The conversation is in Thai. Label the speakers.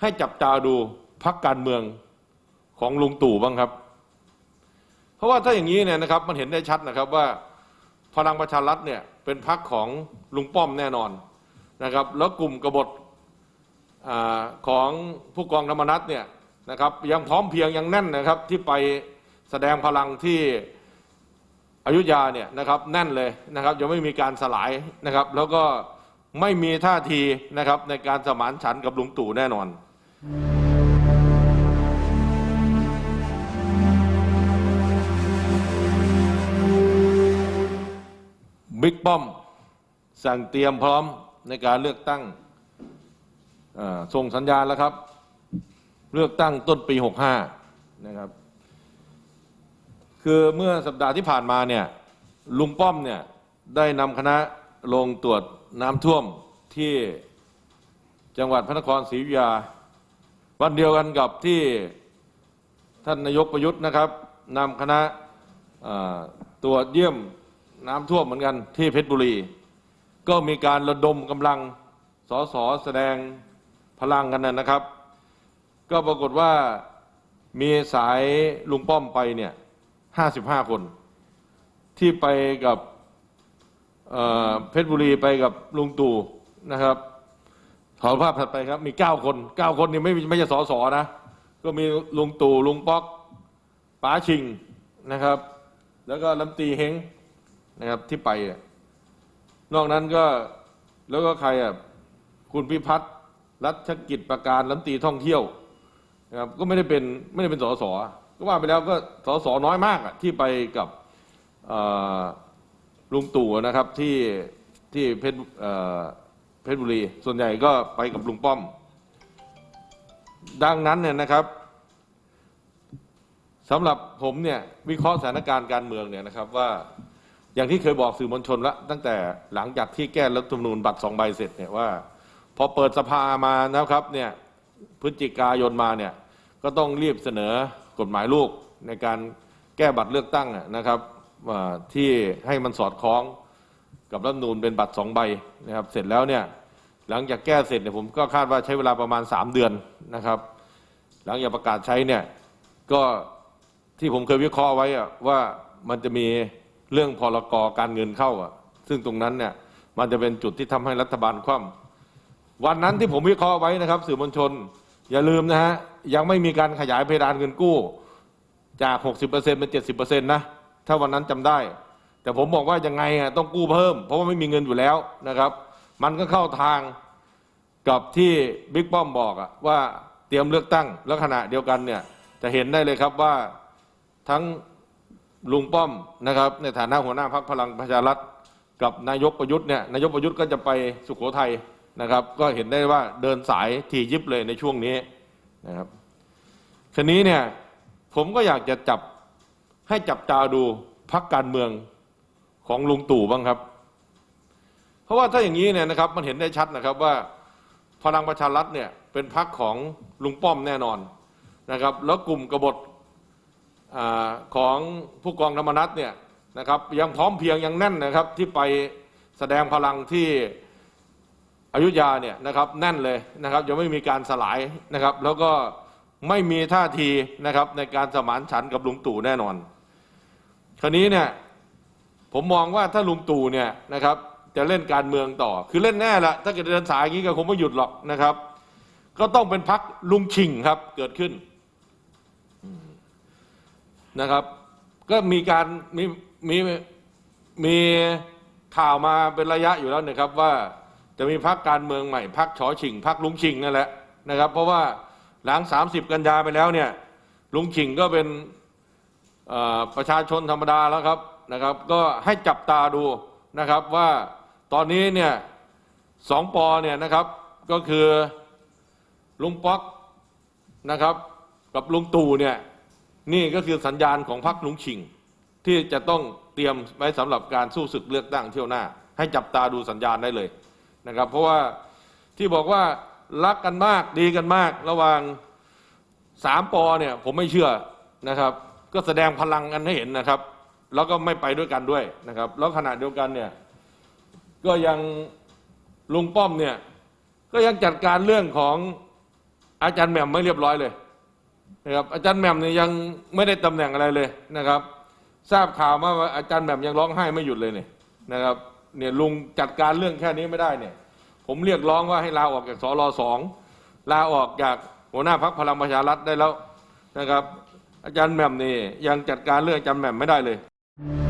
Speaker 1: ให้จับตาดูพักการเมืองของลุงตู่บ้างครับ เพราะว่าถ้าอย่างนี้เนี่ยนะครับมันเห็นได้ชัดนะครับว่าพลังประชารัฐเนี่ยเป็นพักของลุงป้อมแน่นอนนะครับแล้วกลุ่มกบฏอของผู้กองธรรมนัฐเนี่ยนะครับยังพร้อมเพียงยังแน่นนะครับที่ไปแสดงพลังที่อยุธยาเนี่ยนะครับแน่นเลยนะครับยังไม่มีการสลายนะครับ แล้วก็ไม่มีท่าทีนะครับในการสมานฉันท์กับลุงตู่แน่นอน บิ๊กป้อมสั่งเตรียมพร้อมในการเลือกตั้งส่งสัญญาณแล้วครับ เลือกตั้งต้นปี 65 นะครับ คือเมื่อสัปดาห์ที่ผ่านมาเนี่ยลุงป้อมเนี่ยได้นำคณะลงตรวจน้ำท่วมที่จังหวัดพระนครศรีอยุธยา วันเดียวกันกับที่ท่านนายกประยุทธ์นะครับนำคณะตรวจเยี่ยมน้ำท่วมเหมือนกันที่เพชรบุรี ก็มีการระดมกำลังสสแสดงพลังกันนะครับ ก็ปรากฏว่ามีสายลุงป้อมไปเนี่ยห้าสิบห้าคน ที่ไปกับเเพชรบุรีไปกับลุงตู่นะครับ ขอภาพถัดไปครับ มีเก้าคนเก้าคนนี่ไม่ไม่ใช่สอสอนะ ก็มีลุงตู่ลุงป๊อกป๋าชิงนะครับ แล้วก็ลำตรีเฮงนะครับที่ไปอะนอกนั้นก็แล้วก็ใครอะคุณพิพัฒน์รัชกิจประการลำตรีท่องเที่ยวนะครับก็ไม่ได้เป็นไม่ได้เป็นสอสอก็ว่าไปแล้วก็สอสอน้อยมากอะที่ไปกับลุงตู่นะครับที่ที่เพชร เพชรบุรี ส่วนใหญ่ก็ไปกับลุงป้อม ดังนั้นเนี่ยนะครับสำหรับผมเนี่ยวิเคราะห์สถานการณ์การเมืองเนี่ยนะครับว่าอย่างที่เคยบอกสื่อมวลชนละตั้งแต่หลังจากที่แก้รัฐธรรมนูญบัตรสองใบเสร็จเนี่ยว่า พอเปิดสภามานะครับเนี่ยพฤศจิกายนมาเนี่ยก็ต้องรีบเสนอกฎหมายลูกในการแก้บัตรเลือกตั้งนะครับที่ให้มันสอดคล้อง กับรัฐนูญเป็นบัตรสองใบนะครับเสร็จแล้วเนี่ยหลังจากแก้เสร็จเนี่ยผมก็คาดว่าใช้เวลาประมาณ 3 เดือนนะครับ หลังจากประกาศใช้เนี่ยก็ที่ผมเคยวิเคราะห์ไว้อะว่ามันจะมีเรื่องพรกรการเงินเข้าอะซึ่งตรงนั้นเนี่ยมันจะเป็นจุดที่ทำให้รัฐบาลคว่ำวันนั้นที่ผมวิเคราะห์ไว้นะครับ สื่อมวลชน อย่าลืมนะฮะยังไม่มีการขยายเพดานเงินกู้จาก 60%เป็น 70%นะถ้าวันนั้นจำได้ แต่ผมบอกว่ายังไงอะต้องกู้เพิ่ม เพราะว่าไม่มีเงินอยู่แล้วนะครับ มันก็เข้าทางกับที่บิ๊กป้อมบอกอะว่าเตรียมเลือกตั้งแล้วขณะเดียวกันเนี่ยจะเห็นได้เลยครับว่าทั้งลุงป้อมนะครับ ในฐานะหัวหน้าพักพลังประชารัฐกับนายกประยุทธ์เนี่ยนายกประยุทธ์ก็จะไปสุโขทัยนะครับ ก็เห็นได้ว่าเดินสายทียิบเลยในช่วงนี้นะครับทีนี้เนี่ยผมก็อยากจะจับให้จับตาดูพักการเมือง ของลุงตู่บ้างครับ เพราะว่าถ้าอย่างนี้เนี่ยนะครับ มันเห็นได้ชัดนะครับว่าพลังประชารัฐเนี่ยเป็นพักของลุงป้อมแน่นอนนะครับ แล้วกลุ่มกบฏอของผู้กองธรรมนัฐเนี่ยนะครับ ยังพร้อมเพียงยังแน่นนะครับที่ไปแสดงพลังที่อยุธยาเนี่ยนะครับแน่นเลยนะครับยังไม่มีการสลายนะครับ แล้วก็ไม่มีท่าทีนะครับในการสมานฉันท์กับลุงตู่แน่นอน คราวนี้เนี่ย ผมมองว่าถ้าลุงตู่เนี่ยนะครับจะเล่นการเมืองต่อ คือเล่นแน่ละถ้าเกิดเดินสายอย่างนี้ก็คงไม่หยุดหรอกนะครับ ก็ต้องเป็นพักลุงชิงครับเกิดขึ้นนะครับ ก็มีการมีมีมีข่าวมาเป็นระยะอยู่แล้วนะครับ ว่าจะมีพักการเมืองใหม่พักชอชิงพักลุงชิงนั่นแหละนะครับ เพราะว่าหลัง 30 กันยาไปแล้วเนี่ยลุงชิงก็เป็นประชาชนธรรมดาแล้วครับ นะครับ ก็ให้จับตาดูนะครับว่าตอนนี้เนี่ยสองปอเนี่ยนะครับก็คือลุงป๊อกนะครับ กับลุงตู่เนี่ยนี่ก็คือสัญญาณของพรรคลุงชิง ที่จะต้องเตรียมไว้สำหรับการสู้ศึกเลือกตั้งเที่ยวหน้า ให้จับตาดูสัญญาณได้เลยนะครับ เพราะว่าที่บอกว่ารักกันมากดีกันมากระหว่างสามปอเนี่ยผมไม่เชื่อนะครับ ก็แสดงพลังกันให้เห็นนะครับ แล้วก็ไม่ไปด้วยกันด้วยนะครับ แล้วขณะเดียวกันเนี่ยก็ยังลุงป้อมเนี่ยก็ยังจัดการเรื่องของอาจารย์แหม่มไม่เรียบร้อยเลยนะครับอาจารย์แหม่มเนี่ยยังไม่ได้ตำแหน่งอะไรเลยนะครับ ทราบข่าวมาว่าอาจารย์แหม่มยังร้องไห้ไม่หยุดเลยเนี่ยนะครับเนี่ยลุงจัดการเรื่องแค่นี้ไม่ได้เนี่ย ผมเรียกร้องว่าให้ลาออกจากสรสองลาออกจากหัวหน้าพักพลังประชารัฐได้แล้วนะครับ อาจารย์แหม่มนี่ยังจัดการเรื่องอาจารย์แหม่มไม่ได้เลย
Speaker 2: เ